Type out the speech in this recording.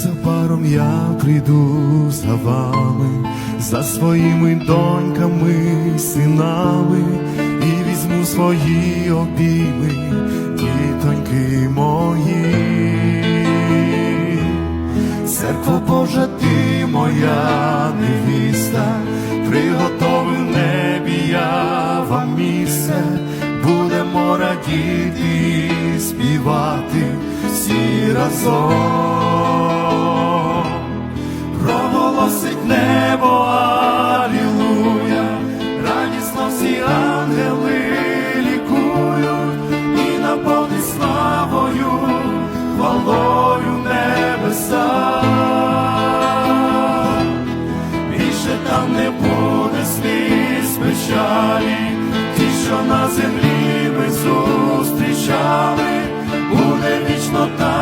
Незабаром я прийду за вами, за своїми доньками, синами, і візьму свої обійми, дітоньки мої. Церкво Божа, ти моя невіста, приготовив в небі я вам місце, будемо радіти і співати всі разом, всі ангели лікують і наповнить славою, хвалою небеса. Більше там не буде сліз печалі, ті, що на землі ми зустрічали, буде вічно там